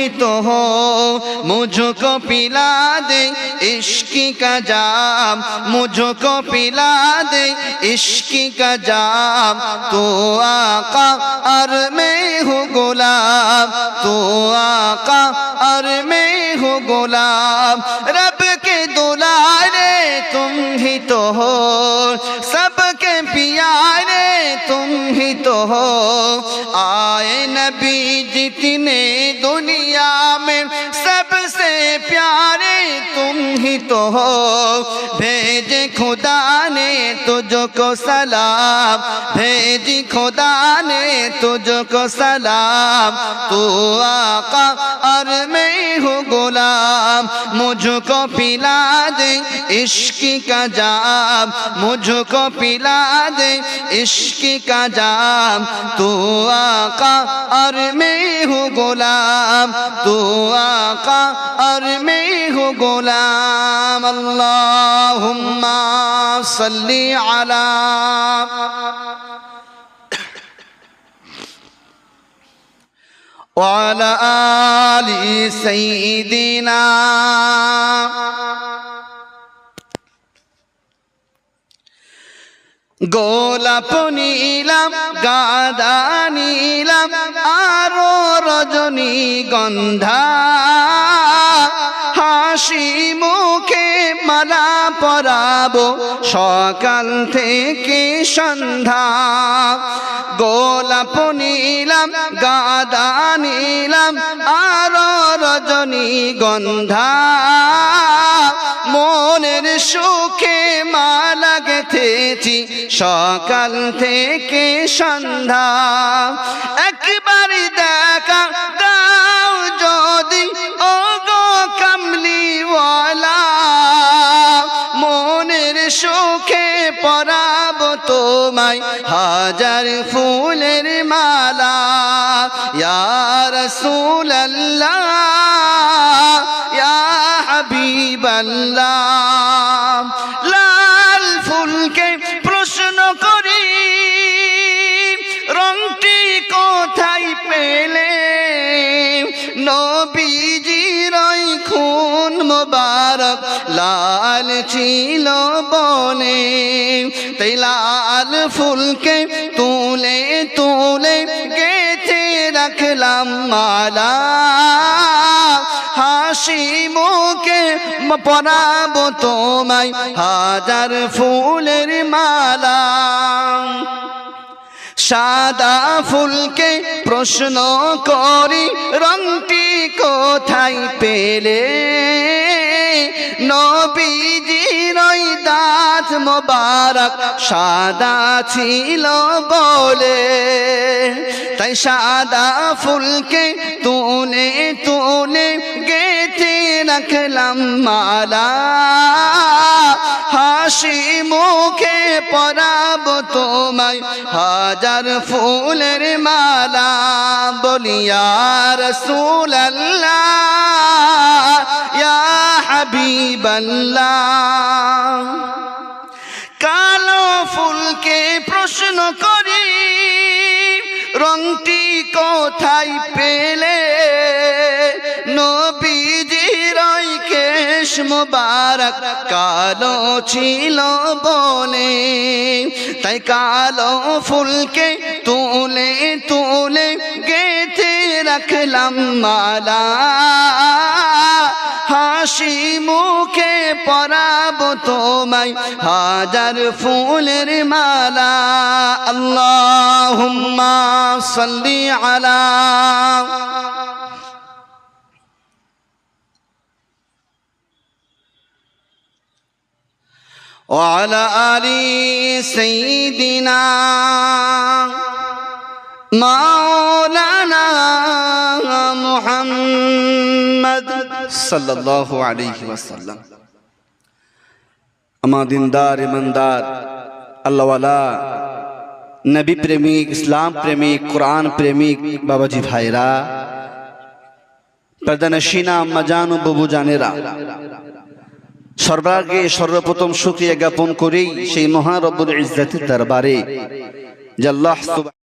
ہی تو ہو مجھ کو پلا دے عشق کا جام مجھ کو پلا دے عشق کا جام۔ تو آقا ار میں ہو گلاب تو آقا ار میں ہو گلاب رب کے دلارے تم ہی تو ہو، سب بھی تو ہو۔ آئے نبی جتنے دنیا میں سب میرے پیارے تم ہی تو ہو۔ بھیجے خدا نے تجھ کو سلام۔ بھیجی خدا نے تجھ کو سلام۔ تو آقا اور میں ہوں غلام۔ مجھ کو پلا دے عشق کا جام۔ مجھ کو پلا دے عشق کا جام۔ تو آقا اور میں ہوں غلام۔ تو آقا আর মেহু গোলাম, আল্লাহুম্মা সাল্লি আলা وعلى آل سيدنا গোলাপ নীলাম, গাদা নীলাম, আরও রজনী গন্ধা হাসি মুখে মালা পরাবো। সকাল থেকে সন্ধ্যা, গোলাপ নিলাম, গাদা নিলাম, আর রজনী গন্ধা। মনের সুখে মালা গেথেছি সকাল থেকে সন্ধ্যা। একবার দেখা তোমায় হাজার ফুলের মালা। ইয়ার রসুল্লাহ ইয়া লাল ফুলকে প্রশ্ন করি, রংটি কোথায় পেলে? নবীজির খুন মোবারক লাল ছিল বনে। তাই লাল ফুলকে তুলে তুলে গেথে রাখলাম মালা। হাসি মুখে পরাবো তোমায় হাজার ফুলের মালা। সাদা ফুলকে প্রশ্ন করি, রংটি কোথায় পেলে? দাঁত মোবারক সাদা ছিল বলে। তাই সাদা ফুলকে তুলে তুলে গেথে রাখলাম মালা। হাসি মুখে পরাবো তোমায় হাজার ফুলের মালা। বলিয়া রসুল আল্লাহ ইয়া হাবিবাল্লাহ। রংটি কোথায় পেলে? নবীজির কেশ মুবারক কালো ছিল বলে। তাই কালো ফুলকে তুলে তুলে গেথে রাখলাম মালা। হাসি মুখে পরাবো তোমায় হাজার ফুলের মালা। اللهم صل على وعلى آل سيدنا مولانا محمد صلى الله عليه وسلم. أما دندار مندار الله ولا নবী প্রেমিক, ইসলাম প্রেমিক, কোরআন প্রেমিক, বাবাজি ভাইরা প্রদানশীনা আম্মা, জানু বাবু জানেরা সর্বাগে সর্বপ্রথম সুখিয়া জ্ঞাপন করেই সেই মহারব্বুল ইজ্জাতের দরবারে, যে আল্লাহ